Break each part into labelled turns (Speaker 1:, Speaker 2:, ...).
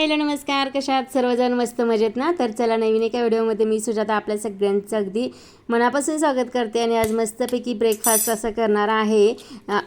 Speaker 1: Hello नमस्कार. कशात सर्वजण मस्त मजेत ना? तर चला नवीन एका व्हिडिओमध्ये मी सुजाता आपल्या सगळ्यांचं अगदी मनापासून स्वागत करते आणि आज मस्तपैकी ब्रेकफास्ट असं करणार आहे.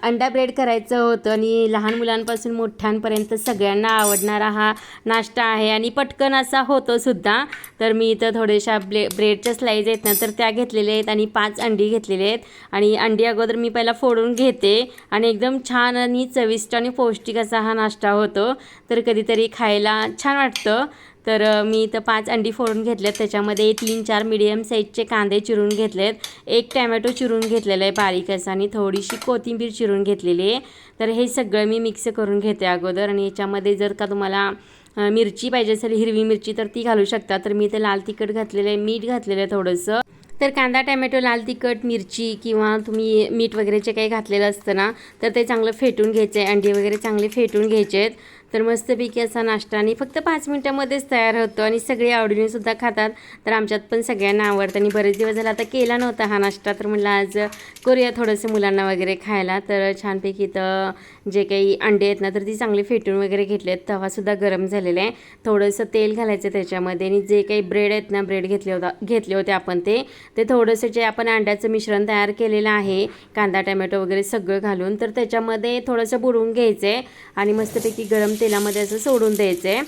Speaker 1: अंडा ब्रेड करायचं होतं आणि लहान मुलांपासून मोठ्यांपर्यंत सगळ्यांना आवडणारा हा नाश्ता आहे आणि पटकन असा होतो सुद्धा. तर मी इथं थोड्याशा ब्ले ब्रेडच्या स्लाईज आहेत ना तर त्या घेतलेल्या आहेत आणि पाच अंडी घेतलेले आहेत. आणि अंडी अगोदर मी पहिला फोडून घेते आणि एकदम छान आणि चविष्ट आणि पौष्टिक असा हा नाश्ता होतो. तर कधीतरी खायला छान वाटतं. तर मी इथं पाच अंडी फोडून घेतलेत त्याच्यामध्ये तीन चार मिडियम साईजचे कांदे चिरून घेतलेत. एक टॅमॅटो चिरून घेतलेलं आहे बारीक असं आणि थोडीशी कोथिंबीर चिरून घेतलेली आहे. तर हे सगळं मी मिक्स करून घेते अगोदर आणि याच्यामध्ये जर का तुम्हाला मिरची पाहिजे असेल हिरवी मिरची तर ती घालू शकता. तर मी इथे लाल तिखट घातलेलं आहे मीठ घातलेलं आहे थोडंसं. तर कांदा टॅमॅटो लाल तिखट मिरची किंवा तुम्ही मीठ वगैरे जे काही घातलेलं असतं ना तर ते चांगलं फेटून घ्यायचं आहे अंडी वगैरे चांगले फेटून घ्यायचे आहेत तर मस्तपैकी असा नाश्ता आणि फक्त पाच मिनटामध्येच तयार होतो आणि सगळे आवडीने सुद्धा खातात. तर आमच्यात पण सगळ्यांना आवडतं आणि बरेच दिवस झाला आता केला नव्हता हा नाश्ता तर म्हटलं आज करूया थोडंसं मुलांना वगैरे खायला. तर छानपैकी तर जे काही अंडे आहेत ना तर ती चांगली फेटून वगैरे घेतले आहेत. तवासुद्धा गरम झालेला आहे. थोडंसं तेल घालायचं त्याच्यामध्ये आणि जे काही ब्रेड आहेत ना ब्रेड घेतले होता घेतले होते आपण ते ते थोडंसं जे आपण अंड्याचं मिश्रण तयार केलेलं आहे कांदा टमॅटो वगैरे सगळं घालून तर त्याच्यामध्ये थोडंसं बुडवून घ्यायचं आहे आणि मस्तपैकी गरम तेलामध्ये असं सोडून द्यायचं आहे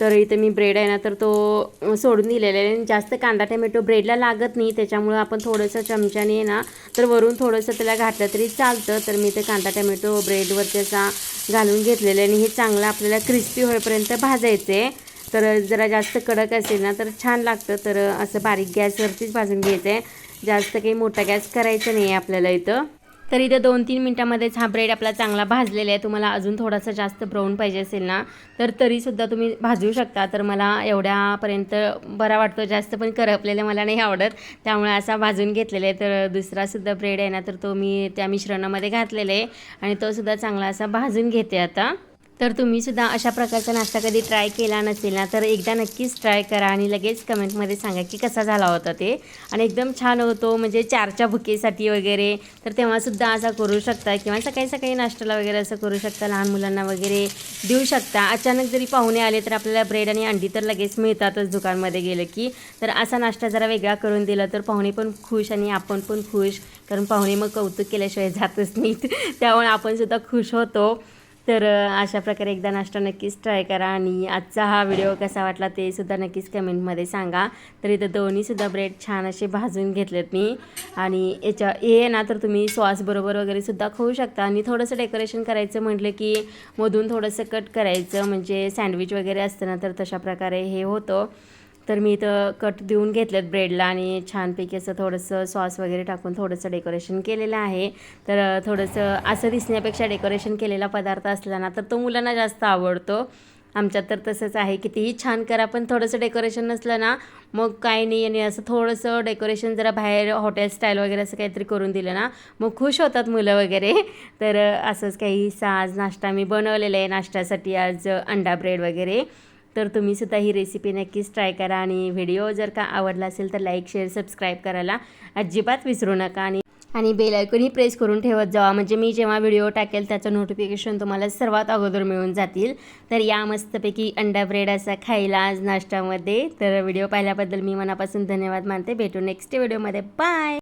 Speaker 1: तर इथं मी ब्रेड आहे ना तर तो सोडून दिलेला आहे. आणि जास्त कांदा टोमॅटो ब्रेडला लागत नाही. त्याच्यामुळं आपण थोडंसं चमच्याने आहे ना तर वरून थोडंसं त्याला घातलं तरी चालतं. तर मी ते कांदा टमॅटो ब्रेडवरती असा घालून घेतलेलं आहे. आणि हे चांगलं आपल्याला क्रिस्पी होईपर्यंत भाजायचं आहे तर जरा जास्त कडक असेल ना तर छान लागतं. तर असं बारीक गॅसवरतीच भाजून घ्यायचं आहे जास्त काही मोठा गॅस करायचा नाही आहे आपल्याला इथं. तर इथे दोन तीन मिनटामध्येच हा ब्रेड आपला चांगला भाजलेला आहे. तुम्हाला अजून थोडासा जास्त ब्राऊन पाहिजे असेल ना तर तरीसुद्धा तुम्ही भाजू शकता. तर मला एवढ्यापर्यंत बरा वाटतो. जास्त पण करपलेलं मला नाही आवडत. त्यामुळे असा भाजून घेतलेला आहे. तर दुसरासुद्धा ब्रेड आहे ना तर तो मी त्या मिश्रणामध्ये घातलेला आहे. आणि तो सुद्धा चांगला असा भाजून घेते आता. तर तुम्ही सुद्धा अशा प्रकारचा नाश्ता कधी ट्राय केला नसेल ना तर एकदा नक्कीच ट्राय करा आणि लगेच कमेंटमध्ये सांगा की कसा झाला होता ते. आणि एकदम छान होतो म्हणजे चारच्या भुकेसाठी वगैरे. तर तेव्हासुद्धा असा करू शकता किंवा सकाळी सकाळी नाश्त्याला वगैरे असं करू शकता लहान मुलांना वगैरे देऊ शकता. अचानक जरी पाहुणे आले तर आपल्याला ब्रेड आणि अंडी तर लगेच मिळतातच दुकानमध्ये गेलं की. तर असा नाश्ता जरा वेगळा करून दिला तर पाहुणे पण खुश आणि आपण पण खुश. कारण पाहुणे मग कौतुक केल्याशिवाय जातच नाहीत. त्यामुळे आपणसुद्धा खुश होतो. तर अशा प्रकारे एकदा नाश्ता नक्कीच ट्राय करा आणि आजचा हा व्हिडिओ कसा वाटला ते सुद्धा नक्कीच कमेंटमध्ये सांगा. तर इथं दोन्हीसुद्धा ब्रेड छान असे भाजून घेतलेत मी. आणि याच्या हे ना तर तुम्ही सॉसबरोबर वगैरे सुद्धा खाऊ शकता. आणि थोडंसं डेकोरेशन करायचं म्हटलं की मधून थोडंसं कट करायचं. म्हणजे सँडविच वगैरे असतं ना तर तशा प्रकारे हे होतं. तर मी इथं कट देऊन घेतलेत ब्रेडला आणि छानपैकी असं थोडंसं सॉस वगैरे टाकून थोडंसं डेकोरेशन केलेलं आहे. तर थोडंसं असं दिसण्यापेक्षा डेकोरेशन केलेला पदार्थ असला ना तर तो मुलांना जास्त आवडतो. आमच्यात तर तसंच आहे कितीही छान करा पण थोडंसं डेकोरेशन नसलं ना मग काही नाही आणि असं थोडंसं डेकोरेशन जरा बाहेर हॉटेल स्टाईल वगैरे असं काहीतरी करून दिलं ना मग खुश होतात मुलं वगैरे. तर असंच काही आज नाश्ता मी बनवलेला आहे नाश्त्यासाठी आज अंडा ब्रेड वगैरे. तर तुम्ही सुद्धा ही रेसिपी नक्कीच ट्राय करा आणि व्हिडिओ जर का आवडला असेल तर लाईक शेअर सबस्क्राईब करायला अजिबात विसरू नका. आणि आणि बेल आयकॉनही प्रेस करून ठेवत जावा. म्हणजे मी जेव्हा व्हिडिओ टाकेल त्याचं नोटिफिकेशन तुम्हाला सर्वात अगोदर मिळून जातील. तर या मस्तपैकी अंडा ब्रेड असा खायला आज नाश्त्यामध्ये. तर व्हिडिओ पाहिल्याबद्दल मी मनापासून धन्यवाद मानते. भेटू नेक्स्ट व्हिडिओमध्ये बाय